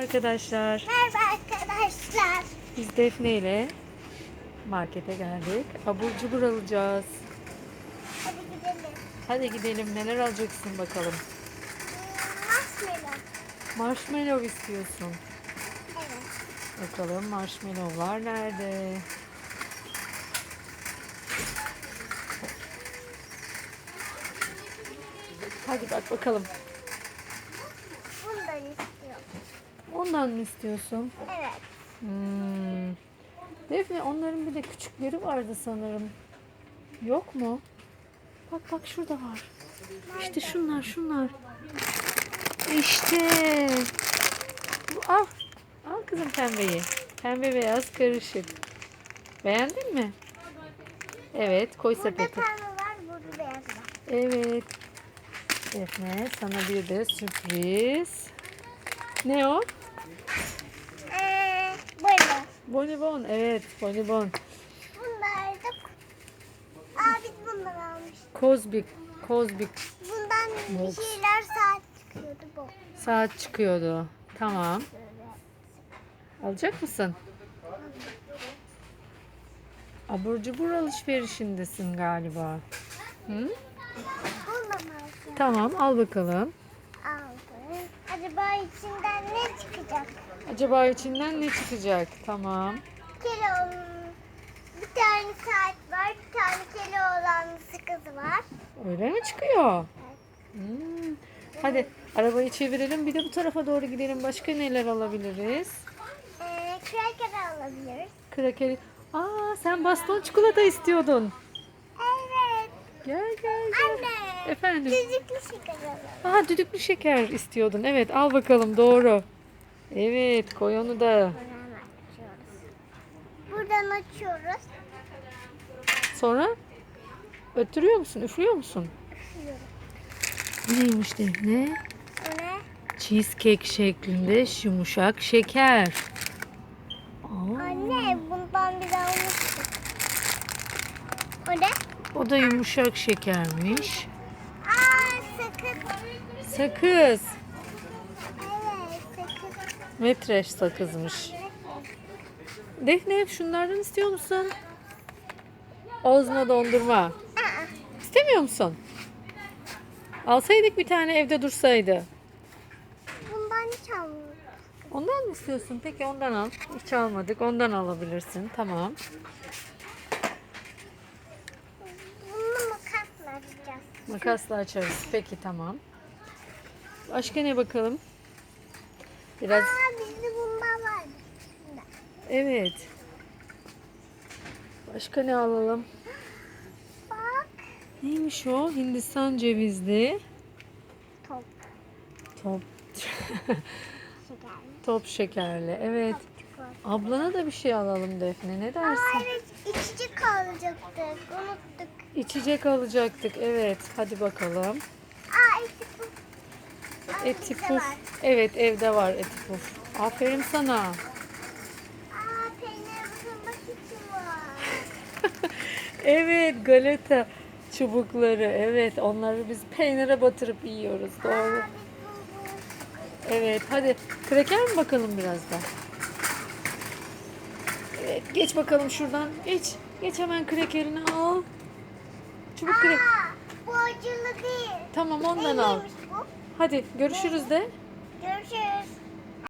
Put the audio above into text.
arkadaşlar. Merhaba arkadaşlar. Biz Defne ile markete geldik. Abur cubur alacağız. Hadi gidelim. Hadi gidelim neler alacaksın bakalım. Marshmallow. Marshmallow istiyorsun. Evet. Bakalım marshmallowlar nerede? Hadi bak bakalım. Bundan istiyorum. Ondan mı istiyorsun? Evet. Hmm. Defne onların bir de küçükleri vardı sanırım. Yok mu? Bak bak şurada var. İşte şunlar şunlar. İşte. Al. Al kızım pembeyi. Pembe beyaz karışık. Beğendin mi? Evet koy Burada sepete. pembe var, burada beyaz var. Evet. Defne sana bir de sürpriz. Ne o? Ee. Bonibon. Evet bonibon. Bunlar da... Aa biz bundan almıştık. Kozbik. Kozbik. Bundan Box. bir şeyler saat çıkıyordu bu. Saat çıkıyordu. Tamam. Alacak mısın? Abur cubur alışverişindesin galiba. Hı? Bundan. Tamam al bakalım. Aldım. Acaba içinden ne çıkacak? Acaba içinden ne çıkacak? Tamam. Kilo bir tane saat var, bir tane kilo olan sakız var. Öyle mi çıkıyor? Hmm. Hadi arabayı çevirelim. Bir de bu tarafa doğru gidelim. Başka neler alabiliriz? Ee, cracker alabiliriz. Krakeri. Aa sen baston çikolata istiyordun. Evet. Gel gel gel. Anne. Efendim. Düzüklü şeker alalım. Aa düdüklü şeker istiyordun. Evet al bakalım doğru. Evet koy onu da. Buradan açıyoruz. Buradan açıyoruz. Sonra öttürüyor musun? Üflüyor musun? Üflüyorum. Bu neymiş Defne? Bu ne? Cheesecake şeklinde yumuşak şeker. Aa, Anne bundan bir almıştık. O ne? o da yumuşak şekermiş. Aa sakız. Sakız. Metreş sakızmış. Defne şunlardan istiyor musun? Ozma dondurma. İstemiyor musun? Alsaydık bir tane evde dursaydı. bundan hiç almadım. Ondan mı istiyorsun? Peki ondan al. Hiç almadık. Ondan alabilirsin. Tamam. Bunu makasla açacağız. Makasla açarız. Peki tamam. Başka ne bakalım? Biraz Aa bizde bundan var. Şunda. Evet. Başka ne alalım? Bak. Neymiş o? Hindistan cevizli Top. top top şekerli. Evet. Çikolata. Ablana da bir şey alalım Defne. Ne Aa dersin? evet içecek alacaktık. Unuttuk. İçecek alacaktık. Evet. Hadi bakalım. Aa eti puf. Aa, Eti puf. Evet evde var eti puf. Aferin sana. Aa peynir ısırmak için var. Evet galeta çubukları. Evet onları biz peynire batırıp yiyoruz. Doğru. Evet hadi kraker mi bakalım biraz da? Evet geç bakalım şuradan. Geç. Geç hemen krakerini al. Çubuk. Aa bu acılı değil. Tamam ondan al. Neymiş bu? Hadi görüşürüz de. Görüşürüz.